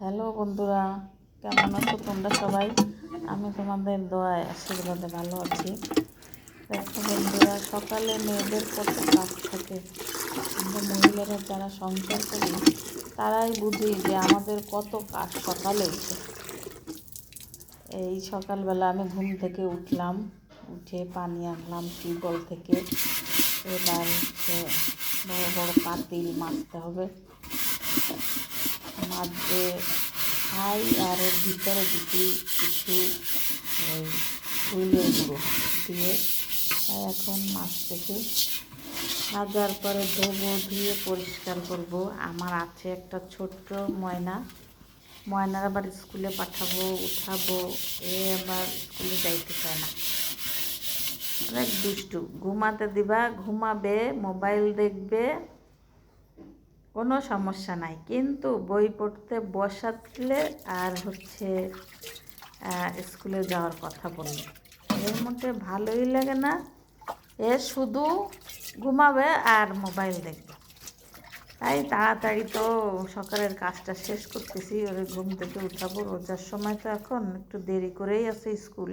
Hello বন্ধুরা, কেমন আছো তোমরা সবাই? আমি তোমাদের দোয়ায় আশীর্বাদে ভালো আছি। দেখো বন্ধুরা, সকালে মেয়েদের কত কাজ থাকে। আমরা মহিলারা যারা সংসার করি, তারাই বুঝি যে আমাদের কত কাজ সকালে এই সকালবেলা আমি ঘুম থেকে উঠলাম, উঠে পানি আনলাম, টিউবওয়েল থেকে। এবার বড় বড় পাতিল মাজতে হবে। মাঝে খাই আর এর ভিতরে দিচ্ছি কিছু ওই ফুলের গুঁড়ো দিয়ে তাই এখন মাছটাকে ভাজার পরে ধোবো, ধুয়ে পরিষ্কার করব। আমার আছে একটা ছোট্ট ময়না। ময়নার আবার স্কুলে পাঠাবো, উঠাবো। এ আবার স্কুলে যাইতে চায় না। অনেক দুষ্টু। ঘুমাতে দিবা, ঘুমাবে, মোবাইল দেখবে। কোনো সমস্যা নাই। কিন্তু বই পড়তে বসাতলে আর হচ্ছে স্কুলে যাওয়ার কথা বললে। এর মধ্যে ভালোই লাগে না। এ শুধু ঘুমাবে আর মোবাইল দেখবে। তাই তাড়াতাড়ি তো সকালের কাজটা শেষ করতেছি। ওরে ঘুম থেকে উঠাবো। রোজার সময় তো এখন একটু দেরি করেই আছে স্কুল।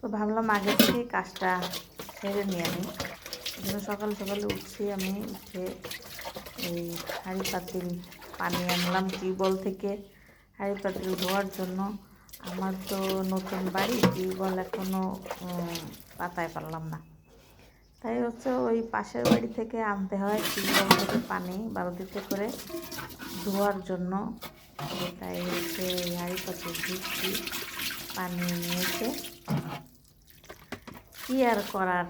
তো ভাবলাম আগে থেকেই কাজটা সেরে নিয়ে আমি সকাল সকালে উঠছি আমি, উঠে এই হাঁড়ি পাতিল পানি আনলাম টিউবওয়েল থেকে। হাঁড়ি পাতিল ধোয়ার জন্য আমার তো নতুন বাড়ি, টিউবওয়েল এখনও পাতায় পারলাম না। তাই হচ্ছে ওই পাশের বাড়ি থেকে আনতে হয় টিউবওয়েল থেকে পানি বালতিতে করে ধোয়ার জন্য। তাই হচ্ছে হাঁড়ি পাতিল ধুচ্ছি পানি নিয়েছে। কী আর করার?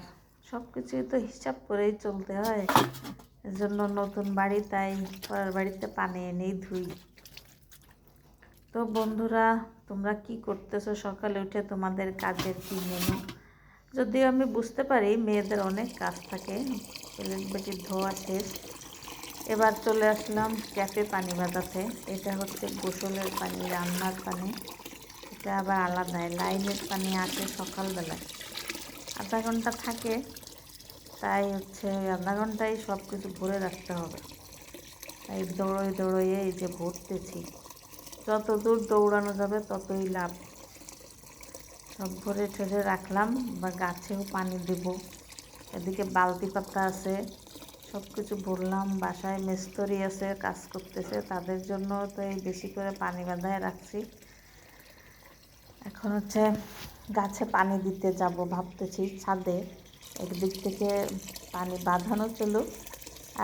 সব কিছুই তো হিসাব করেই চলতে হয়। এজন্য নতুন বাড়ি, তাই পরের বাড়িতে পানি এনেই ধুই। তো বন্ধুরা, তোমরা কি করতেছো? সকালে উঠে তোমাদের কাজের কি মেনু? যদিও আমি বুঝতে পারি, মেয়েদের অনেক কাজ থাকে। প্লেট বেটির ধোয়া শেষ। এবার চলে আসলাম ক্যাফে পানি বাঁধাতে। এটা হচ্ছে গোসলের পানি, রান্নার পানি। এটা আবার আলাদাই, লাইনের পানি আসে সকালবেলায়। আধা ঘণ্টা থাকে। তাই হচ্ছে ঘন্টায় সব কিছু ভরে রাখতে হবে। তাই দৌড়োয় দৌড়োয় এই যে ভরতেছি, যত দূর দৌড়ানো যাবে ততই লাভ। সব ভরে ঠেরে রাখলাম, বা গাছেও পানি দেব। এদিকে বালতি পাতা আছে সব কিছু ভরলাম, বাসায় মিস্তরি আছে, কাজ করতেছে, তাদের জন্য তো এই বেশি করে পানি বাঁধায় রাখছি। এখন হচ্ছে গাছে পানি দিতে যাব ভাবতেছি ছাদে। একদিক থেকে পানি বাঁধানো চলুক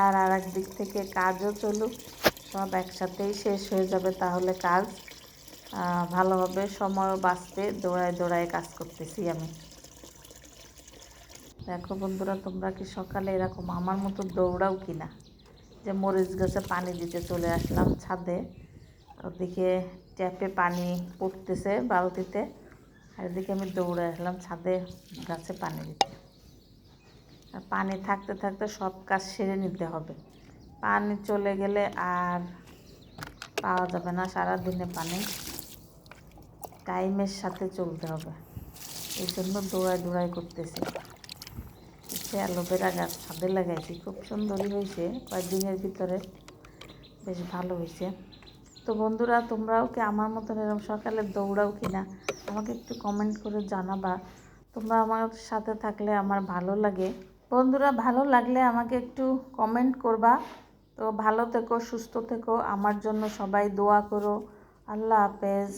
আর আর দিক থেকে কাজও চলুক, সব একসাথেই শেষ হয়ে যাবে তাহলে কাজ। ভালোভাবে সময়ও বাঁচবে দৌড়ায় দৌড়ায় কাজ করতেছি আমি। দেখো বন্ধুরা, তোমরা কি সকালে এরকম আমার মতো দৌড়াও কি না যে মরিচ গাছে পানি দিতে চলে আসলাম ছাদে, ওদিকে ট্যাপে পানি পড়তেছে বালতিতে, আর এদিকে আমি দৌড়ে আসলাম ছাদে গাছে পানি দিতে। পানি থাকতে থাকতে সব কাজ সেরে নিতে হবে। পানি চলে গেলে আর পাওয়া যাবে না, সারাদিনে পানি। টাইমের সাথে চলতে হবে। এই জন্য দৌড়াই দৌড়াই করতেছি। সে অ্যালোভেরা গাছ ছাদে লাগাইছি, খুব সুন্দরই হয়েছে। কয়েকদিনের ভিতরে বেশ ভালো হয়েছে। তো বন্ধুরা, তোমরাও কি আমার মতন এরকম সকালে দৌড়াও কি না আমাকে একটু কমেন্ট করে জানাবা। তোমরা আমার সাথে থাকলে আমার ভালো লাগে। বন্ধুরা, ভালো লাগলে আমাকে একটু কমেন্ট করবা। তো ভালো থেকো, সুস্থ থেকো। আমার জন্য সবাই দোয়া করো। আল্লাহ হাফেজ।